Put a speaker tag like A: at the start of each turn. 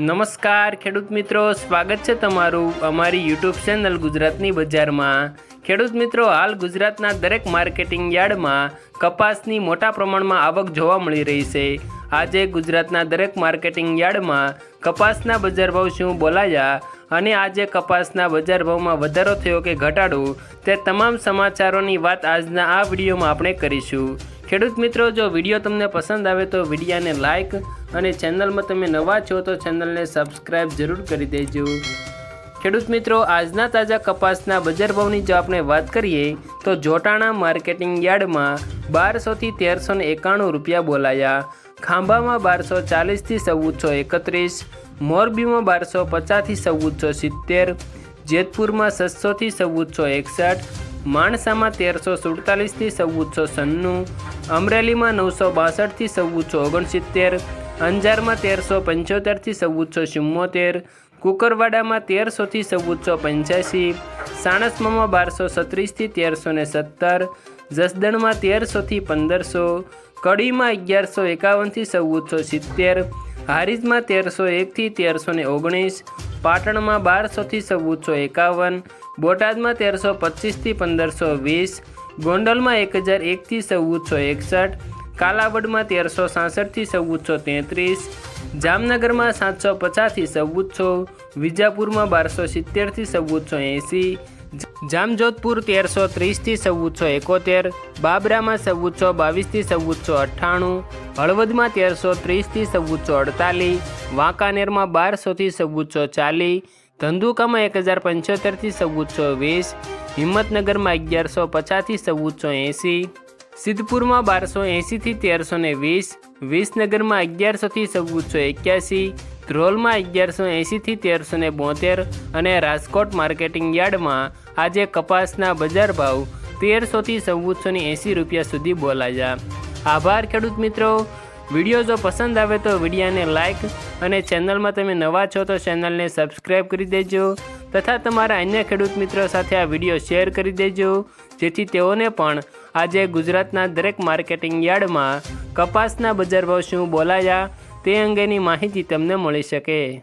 A: નમસ્કાર ખેડૂત મિત્રો, સ્વાગત છે તમારું અમારી યુટ્યુબ ચેનલ ગુજરાતની બજારમાં. ખેડૂત મિત્રો, હાલ ગુજરાતના દરેક માર્કેટિંગ યાર્ડમાં કપાસની મોટા પ્રમાણમાં આવક જોવા મળી રહી છે. આજે ગુજરાતના દરેક માર્કેટિંગ યાર્ડમાં કપાસના બજાર ભાવ શું બોલાયા અને આજે કપાસના બજાર ભાવમાં વધારો થયો કે ઘટાડો તે તમામ સમાચારોની વાત આજના આ વિડીયોમાં આપણે કરીશું. ખેડૂત મિત્રો, જો વીડિયો તમને પસંદ આવે તો વિડીયાને લાઇક અને ચેનલમાં તમે નવા છો તો ચેનલને સબસ્ક્રાઇબ જરૂર કરી દેજો. ખેડૂત મિત્રો, આજના તાજા કપાસના બજાર ભાવની જો આપણે વાત કરીએ, તો જોટાણા માર્કેટિંગ યાર્ડમાં બારસોથી તેરસો એકાણું રૂપિયા બોલાયા. ખાંભામાં બારસો ચાલીસથી ચૌદસો એકત્રીસ, મોરબીમાં બારસો પચાસથી ચૌદસો સિત્તેર, જેતપુરમાં છસોથી ચૌદસો એકસઠ માણસામાં તેરસો સુડતાલીસથી ચૌદસો સન્નું, અમરેલીમાં નવસો બાસઠથી ચૌદસો ઓગણસિત્તેર, અંજારમાં તેરસો પંચોતેરથી ચૌદસો ચુમ્મોતેર, કુકરવાડામાં તેરસોથી ચૌદસો પંચ્યાસી સાણસમામાં બારસો છત્રીસથી તેરસો ને સત્તર, જસદણમાં તેરસોથી પંદરસો, કડીમાં અગિયારસો એકાવનથી ચૌદસો સિત્તેર, હારીજમાં તેરસો એકથી તેરસો ને ઓગણીસ પાટણમાં બારસોથી ચૌદસો એકાવન, બોટાદમાં તેરસો પચીસથી પંદરસો વીસ, ગોંડલમાં એક હજાર એકથી ચૌદસો એકસઠ, કાલાવડમાં તેરસો સાસઠથી ચૌદસો તેત્રીસ, જામનગરમાં સાતસો પચાસથી ચૌદસો, વિજાપુરમાં બારસો સિત્તેરથી ચૌદસો એંસી જામજોધપુર તેરસો ત્રીસથી ચૌદસો એકોતેર, બાબરામાં ચૌદસો બાવીસથી ચૌદસો અઠ્ઠાણું, હળવદમાં તેરસો ત્રીસથી ચૌદસો અડતાલીસ, વાંકાનેરમાં બારસોથી ચૌદસો ચાલીસ, ધંધુકામાં એક હજાર પંચોતેરથી ચૌદસો વીસ, હિંમતનગરમાં અગિયારસો પચાસથી ચૌદસો એંસી, સિદ્ધપુરમાં બારસો એંસીથી તેરસો ને વીસ, વિસનગરમાં અગિયારસોથી ચૌદસો એક્યાસી ધ્રોલમાં અગિયારસો એંસીથી તેરસો ને બોતેર અને રાજકોટ માર્કેટિંગ યાર્ડમાં આજે કપાસના બજાર ભાવ તેરસોથી ચૌદસો ને એંસી રૂપિયા સુધી બોલાયા. આભાર, ખેડૂત મિત્રો. વીડિયો જો પસંદ આવે તો વિડીયાને લાઇક અને ચેનલમાં તમે નવા છો તો ચેનલને સબસ્ક્રાઈબ કરી દેજો તથા તમારા અન્ય ખેડૂત મિત્રો સાથે આ વીડિયો શેર કરી દેજો. જેથી તેઓને પણ આજે ગુજરાતના દરેક માર્કેટિંગ યાર્ડમાં કપાસના બજાર ભાવ શું બોલાયા તે અંગેની માહિતી તમને મળી શકે.